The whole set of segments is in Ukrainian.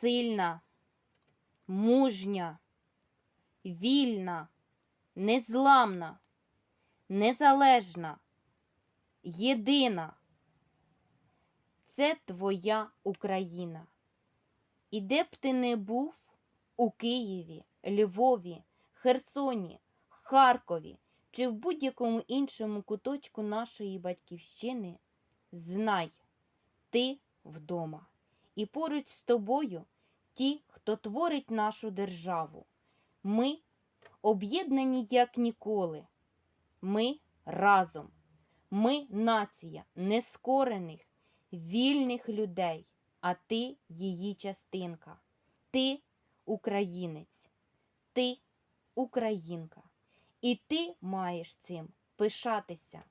сильна, мужня, вільна, незламна, незалежна, єдина. Це твоя Україна. І де б ти не був у Києві, Львові, Херсоні, Харкові чи в будь-якому іншому куточку нашої батьківщини, знай, ти вдома. І поруч з тобою ті, хто творить нашу державу. Ми об'єднані як ніколи. Ми разом. Ми нація нескорених, вільних людей, а ти її частинка. Ти українець, ти українка. І ти маєш цим пишатися.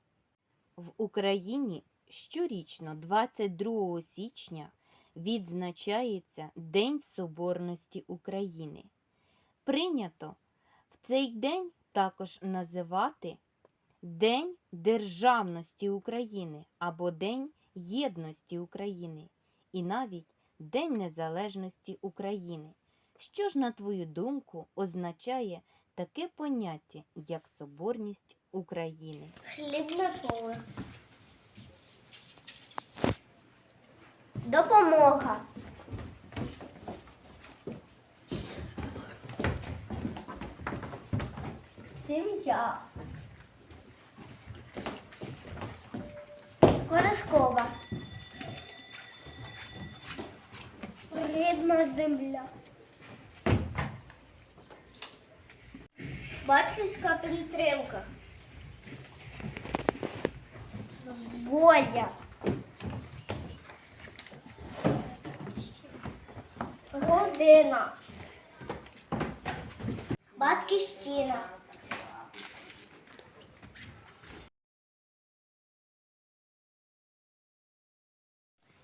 В Україні щорічно, 22 січня, відзначається День Соборності України. Прийнято в цей день також називати День Державності України або День Єдності України і навіть День Незалежності України. Що ж, на твою думку, означає таке поняття, як Соборність України? Хлібне поле. Допомога. Сім'я. Колескова. Рідна земля. Батьківська підтримка. Воля. Родина. Батьківщина.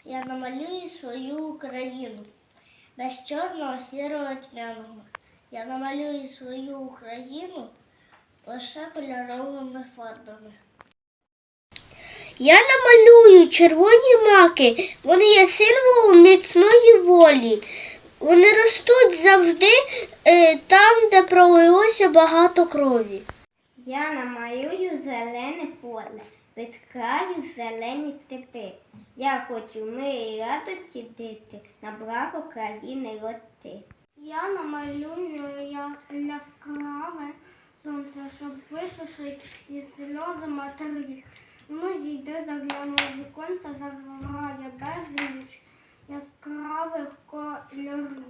Я намалюю свою Україну без чорного сірого тьмяного. Я намалюю свою Україну лише кольоровими фарбами. Я намалюю червоні маки. Вони є символом міцної волі. Вони ростуть завжди е, там, де пролилося багато крові. Я намалюю зелене поле, від краю зелені тепи. Я хочу мир і радості дити, на благо країни роти. Я намалюю яскраве сонце, щоб висушити всі сльози матерів. Ну, зійде, загляну в віконце, заграє безліч яскравих кольорів.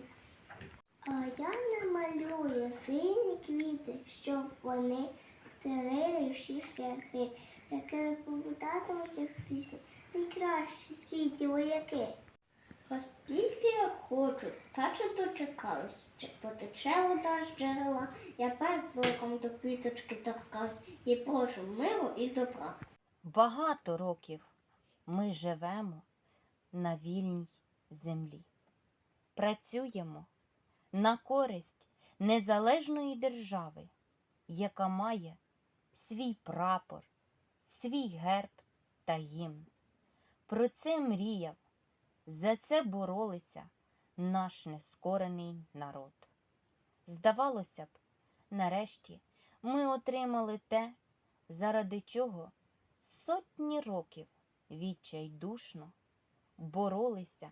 А я намалюю сині квіти, щоб вони стелили всі шляхи, які побудатимуть їх найкращі в світі вояки. Оскільки я хочу, та чи дочекаюсь, чи потече вода з джерела, я перед зликом до квіточки торкаюсь і прошу миру і добра. Багато років ми живемо на вільній землі. Працюємо на користь незалежної держави, яка має свій прапор, свій герб та гімн. Про це мріяв, за це боролися наш нескорений народ. Здавалося б, нарешті ми отримали те, заради чого сотні років відчайдушно боролися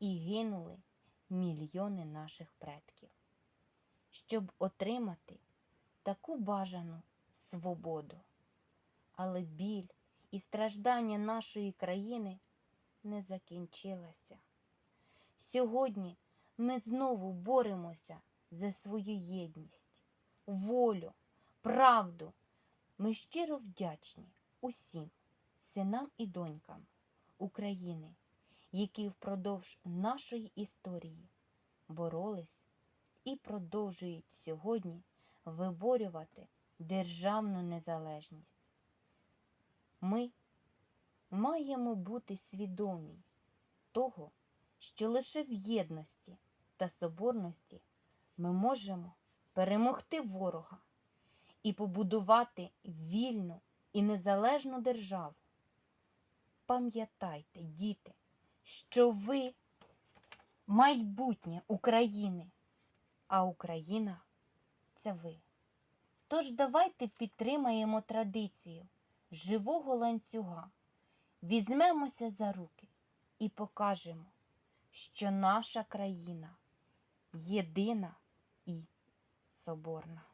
і гинули мільйони наших предків, щоб отримати таку бажану свободу. Але біль і страждання нашої країни не закінчилася. Сьогодні ми знову боремося за свою єдність, волю, правду. Ми щиро вдячні усім синам і донькам України, які впродовж нашої історії боролись і продовжують сьогодні виборювати державну незалежність. Ми маємо бути свідомі того, що лише в єдності та соборності ми можемо перемогти ворога і побудувати вільну і незалежну державу. Пам'ятайте, діти, що ви майбутнє України, а Україна це ви. Тож давайте підтримаємо традицію живого ланцюга, візьмемося за руки і покажемо, що наша країна єдина і соборна.